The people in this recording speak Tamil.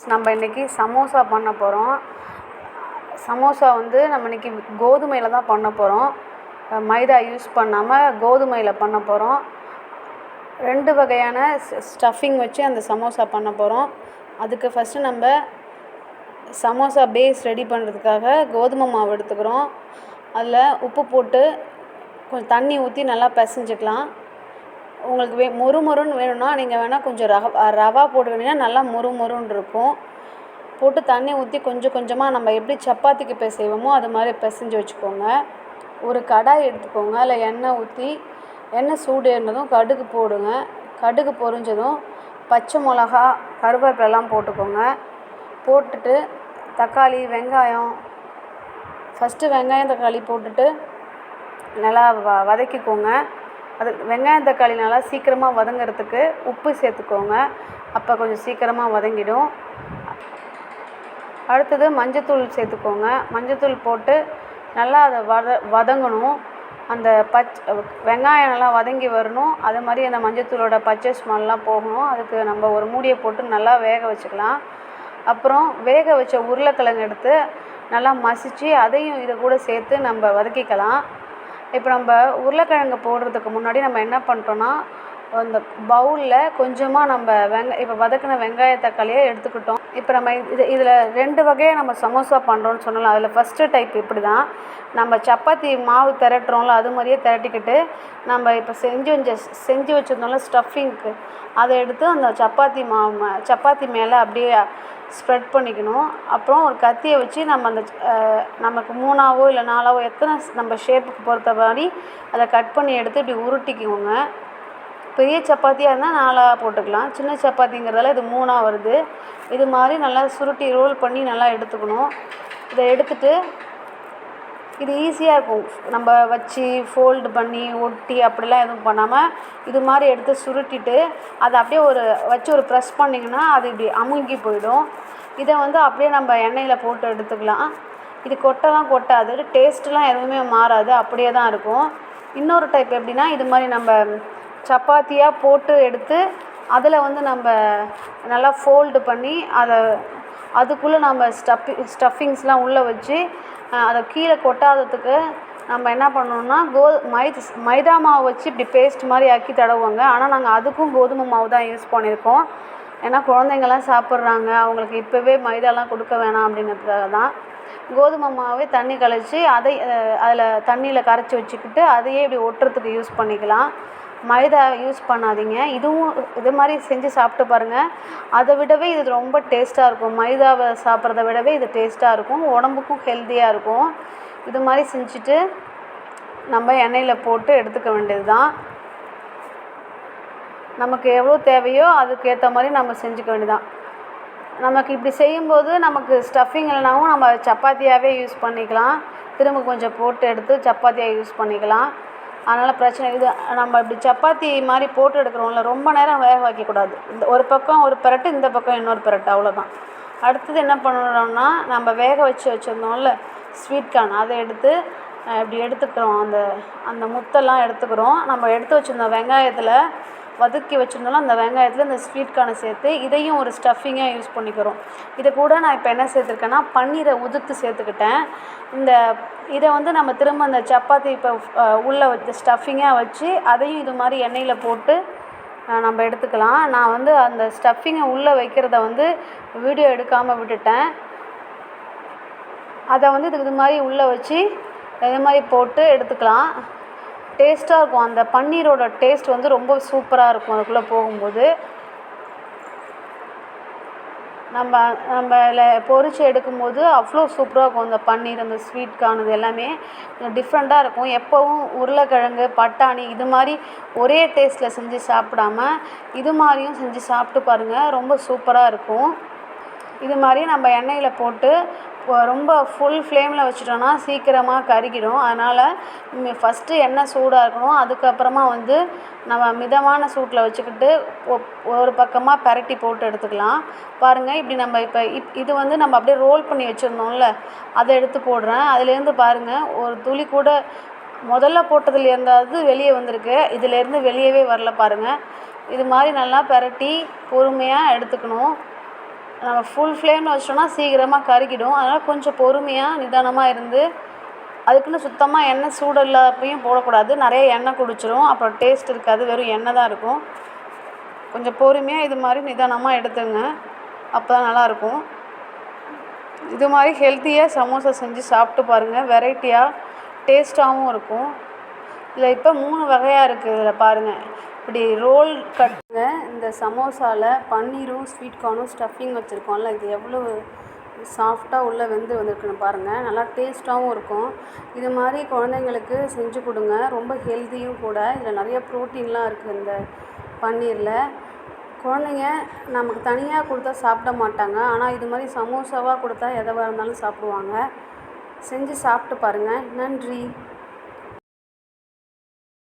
நம்ம இன்றைக்கி சமோசா பண்ண போகிறோம் சமோசா வந்து நம்ம இன்றைக்கி கோதுமையில் தான் பண்ண போகிறோம் மைதா யூஸ் பண்ணாமல் கோதுமையில் பண்ண போகிறோம் ரெண்டு வகையான ஸ்டஃபிங் வச்சு அந்த சமோசா பண்ண போகிறோம் அதுக்கு ஃபஸ்ட்டு நம்ம சமோசா பேஸ் ரெடி பண்ணுறதுக்காக கோதுமை மாவு எடுத்துக்கிறோம். அதில் உப்பு போட்டு கொஞ்சம் தண்ணி ஊற்றி நல்லா பிசைஞ்சிக்கலாம். உங்களுக்கு வே மொறு மொறுன்னு வேணும்னா நீங்கள் வேணால் கொஞ்சம் ரவா ரவா போட்டுக்கிட்டிங்கன்னா நல்லா மொறு மொறுன்னு இருக்கும். போட்டு தண்ணி ஊற்றி கொஞ்சம் கொஞ்சமாக நம்ம எப்படி சப்பாத்திக்கு பிசைவோமோ அது மாதிரி பிசைஞ்சு வச்சுக்கோங்க. ஒரு கடாய் எடுத்துக்கோங்க. அதில் எண்ணெய் ஊற்றி எண்ணெய் சூடு ஏறினதும் கடுகு போடுங்க. கடுகு பொரிஞ்சதும் பச்சை மிளகா கருவேப்பிலெல்லாம் போட்டுக்கோங்க. போட்டுட்டு தக்காளி வெங்காயம் ஃபஸ்ட்டு வெங்காயம் தக்காளி போட்டுட்டு நல்லா வ வதக்கிக்கோங்க. அது வெங்காயம் தக்காளி நல்லா சீக்கிரமாக வதங்கிறதுக்கு உப்பு சேர்த்துக்கோங்க. அப்போ கொஞ்சம் சீக்கிரமாக வதங்கிடும். அடுத்தது மஞ்சத்தூள் சேர்த்துக்கோங்க. மஞ்சத்தூள் போட்டு நல்லா அதை வத வதங்கணும். அந்த பச் வெங்காயம் நல்லா வதங்கி வரணும். அது மாதிரி அந்த மஞ்சத்தூளோட பச்சை ஸ்மெல்லாம் போகணும். அதுக்கு நம்ம ஒரு மூடியை போட்டு நல்லா வேக வச்சுக்கலாம். அப்புறம் வேக வச்ச உருளைக்கிழங்கு எடுத்து நல்லா மசித்து அதையும் இதை கூட சேர்த்து நம்ம வதக்கிக்கலாம். இப்போ நம்ம உருளைக்கிழங்கு போடுறதுக்கு முன்னாடி நம்ம என்ன பண்ணுறோன்னா அந்த பவுலில் கொஞ்சமாக நம்ம வெங்க இப்போ வதக்கின வெங்காய தக்காளியை எடுத்துக்கிட்டோம். இப்போ நம்ம இது இதில் ரெண்டு வகையாக நம்ம சமோசா பண்ணுறோன்னு சொல்லலாம் அதில் ஃபஸ்ட்டு டைப் இப்படி தான் நம்ம சப்பாத்தி மாவு திரட்டுறோம்ல அது மாதிரியே திரட்டிக்கிட்டு நம்ம இப்போ செஞ்சு வச்ச செஞ்சு வச்சுருந்தோம்ல ஸ்டஃபிங்க்கு அதை எடுத்து அந்த சப்பாத்தி மாவு சப்பாத்தி மேலே அப்படியே ஸ்ப்ரெட் பண்ணிக்கணும். அப்புறம் ஒரு கத்தியை வச்சு நம்ம அந்த நமக்கு மூணாவோ இல்லை நாலாவோ எத்தனை நம்ம ஷேப்புக்கு பொறுத்த மாதிரி அதை கட் பண்ணி எடுத்து இப்படி உருட்டிக்குவோங்க. பெரிய சப்பாத்தியாக இருந்தால் நாலாக போட்டுக்கலாம். சின்ன சப்பாத்திங்கிறதால இது மூணாக வருது. இது மாதிரி நல்லா சுருட்டி ரோல் பண்ணி நல்லா எடுத்துக்கணும். இதை எடுத்துட்டு இது ஈஸியாக இருக்கும். நம்ம வச்சு ஃபோல்டு பண்ணி ஒட்டி அப்படிலாம் எதுவும் பண்ணாமல் இது மாதிரி எடுத்து சுருட்டிட்டு அதை அப்படியே ஒரு வச்சு ஒரு ப்ரெஸ் பண்ணிங்கன்னா அது இப்படி அமுங்கி போயிடும். இதை வந்து அப்படியே நம்ம எண்ணெயில் போட்டு எடுத்துக்கலாம். இது கொட்டைலாம் கொட்டாது. டேஸ்ட்டுலாம் எதுவுமே மாறாது. அப்படியே தான் இருக்கும். இன்னொரு டைப் எப்படின்னா இது மாதிரி நம்ம சப்பாத்தியாக போட்டு எடுத்து அதில் வந்து நம்ம நல்லா ஃபோல்டு பண்ணி அதை அதுக்குள்ளே நம்ம ஸ்டப்பி ஸ்டஃபிங்ஸ்லாம் உள்ளே வச்சு அதை கீழே கொட்டாததுக்கு நம்ம என்ன பண்ணணும்னா கோ மைத் மைதா மாவு வச்சு இப்படி பேஸ்ட் மாதிரி ஆக்கி தடவுவாங்க. ஆனால் நாங்கள் அதுக்கும் கோதுமை மாவு தான் யூஸ் பண்ணியிருக்கோம். ஏன்னா குழந்தைங்கள்லாம் சாப்பிட்றாங்க. அவங்களுக்கு இப்போவே மைதாலாம் கொடுக்க வேணாம் அப்படிங்கிறதுக்காக தான். கோதுமை மாவே தண்ணி கழித்து அதை அதில் தண்ணியில் கரைச்சி வச்சுக்கிட்டு அதையே இப்படி ஒட்டுறதுக்கு யூஸ் பண்ணிக்கலாம். மைதா யூஸ் பண்ணாதீங்க. இதுவும் இது மாதிரி செஞ்சு சாப்பிட்டு பாருங்கள் அதை விடவே இது ரொம்ப டேஸ்ட்டாக இருக்கும். மைதாவை சாப்பிட்றத விடவே இது டேஸ்ட்டாக இருக்கும். உடம்புக்கும் ஹெல்த்தியாக இருக்கும். இது மாதிரி செஞ்சுட்டு நம்ம எண்ணெயில் போட்டு எடுத்துக்க வேண்டியது தான் நமக்கு எவ்வளோ தேவையோ அதுக்கேற்ற மாதிரி நம்ம செஞ்சுக்க வேண்டியதான் நமக்கு இப்படி செய்யும்போது நமக்கு ஸ்டஃபிங் இல்லைனாவும் நம்ம சப்பாத்தியாகவே யூஸ் பண்ணிக்கலாம். திரும்ப கொஞ்சம் போட்டு எடுத்து சப்பாத்தியாக யூஸ் பண்ணிக்கலாம். அதனால் பிரச்சனை. இது நம்ம இப்படி சப்பாத்தி மாதிரி போட்டு எடுக்கிறோம்ல ரொம்ப நேரம் வேக வைக்கக்கூடாது. இந்த ஒரு பக்கம் ஒரு பிரட்டு இந்த பக்கம் இன்னொரு பிரட்டு அவ்வளோதான் அடுத்தது என்ன பண்ணுறோம்னா நம்ம வேக வச்சு வச்சுருந்தோம்ல ஸ்வீட் கார்ன் அதை எடுத்து இப்படி எடுத்துக்கிறோம். அந்த அந்த முத்தெல்லாம் எடுத்துக்கிறோம். நம்ம எடுத்து வச்சுருந்த வெங்காயத்தில் வதக்கி வச்சுருந்தாலும் அந்த வெங்காயத்தில் இந்த ஸ்வீட் கார்னை சேர்த்து இதையும் ஒரு ஸ்டஃபிங்காக யூஸ் பண்ணிக்கிறோம். இதை கூட நான் இப்போ என்ன சேர்த்துருக்கேன்னா பன்னீரை உதுத்து சேர்த்துக்கிட்டேன். இந்த இதை வந்து நம்ம திரும்ப அந்த சப்பாத்தி இப்போ உள்ளே வச்சு ஸ்டஃபிங்காக வச்சு அதையும் இது மாதிரி எண்ணெயில் போட்டு நம்ம எடுத்துக்கலாம். நான் வந்து அந்த ஸ்டஃபிங்கை உள்ளே வைக்கிறத வந்து வீடியோ எடுக்காமல் விட்டுட்டேன். அதை வந்து இதுக்கு இது மாதிரி உள்ளே வச்சு இது மாதிரி போட்டு எடுத்துக்கலாம். டேஸ்ட்டாக இருக்கும். அந்த பன்னீரோட டேஸ்ட் வந்து ரொம்ப சூப்பராக இருக்கும் அதுக்குள்ளே போகும்போது. நம்ம நம்ம பொறிச்சு எடுக்கும்போது அவ்வளோ சூப்பராக இருக்கும் அந்த பன்னீர் அந்த ஸ்வீட் எல்லாமே. டிஃப்ரெண்ட்டாக இருக்கும். எப்போவும் உருளைக்கிழங்கு பட்டாணி இது மாதிரி ஒரே டேஸ்ட்டில் செஞ்சு சாப்பிடாம இது மாதிரியும் செஞ்சு சாப்பிட்டு பாருங்கள் ரொம்ப சூப்பராக இருக்கும். இது மாதிரி நம்ம எண்ணெயில் போட்டு ரொம்ப ஃபுல் ஃப்ளேமில் வச்சுட்டோன்னா சீக்கிரமாக கருகிடும். அதனால் ஃபஸ்ட்டு எண்ணெய் சூடாக இருக்கணும் அதுக்கப்புறமா வந்து நம்ம மிதமான சூட்டில் வச்சுக்கிட்டு ஒரு பக்கமாக பெரட்டி போட்டு எடுத்துக்கலாம். பாருங்கள் இப்படி நம்ம இப்போ இப் இது வந்து நம்ம அப்படியே ரோல் பண்ணி வச்சுருந்தோம்ல அதை எடுத்து போடுறேன். அதுலேருந்து பாருங்கள் ஒரு துளி கூட முதல்ல போட்டதுலேருந்தாவது வெளியே வந்திருக்கு. இதிலேருந்து வெளியவே வரல பாருங்கள் இது மாதிரி நல்லா பெரட்டி பொறுமையாக எடுத்துக்கணும். நம்ம ஃபுல் ஃப்ளேமில் வச்சிட்டோம்னா சீக்கிரமாக கருகிடும். அதனால் கொஞ்சம் பொறுமையாக நிதானமாக இருந்து அதுக்குன்னு சுத்தமாக எண்ணெய் சூடு இல்லாப்பையும் போடக்கூடாது. நிறைய எண்ணெய் குடிச்சிரும். அப்புறம் டேஸ்ட் இருக்காது. வெறும் எண்ணெய் தான் இருக்கும். கொஞ்சம் பொறுமையாக இது மாதிரி நிதானமாக எடுத்துங்க. அப்போ தான் நல்லாயிருக்கும். இது மாதிரி ஹெல்த்தியாக சமோசா செஞ்சு சாப்பிட்டு பாருங்கள் வெரைட்டியாக டேஸ்ட்டாகவும் இருக்கும். இதில் இப்போ மூணு வகையாக இருக்குது இதில் பாருங்கள் இப்படி ரோல் கட்டுங்க இந்த சமோசாவில் பன்னீரும் ஸ்வீட் கார்னும் ஸ்டஃபிங் வச்சுருக்கோம்ல இது எவ்வளோ சாஃப்டாக உள்ளே வெந்து வந்திருக்குன்னு பாருங்கள் நல்லா டேஸ்ட்டாகவும் இருக்கும். இது மாதிரி குழந்தைங்களுக்கு செஞ்சு கொடுங்க. ரொம்ப ஹெல்த்தியும் கூட. இதில் நிறைய ப்ரோட்டீன்லாம் இருக்குது இந்த பன்னீரில். குழந்தைங்க நமக்கு தனியாக கொடுத்தா சாப்பிட மாட்டாங்க. ஆனால் இது மாதிரி சமோசாவாக கொடுத்தா எதுவாக இருந்தாலும் சாப்பிடுவாங்க. செஞ்சு சாப்பிட்டு பாருங்கள் நன்றி.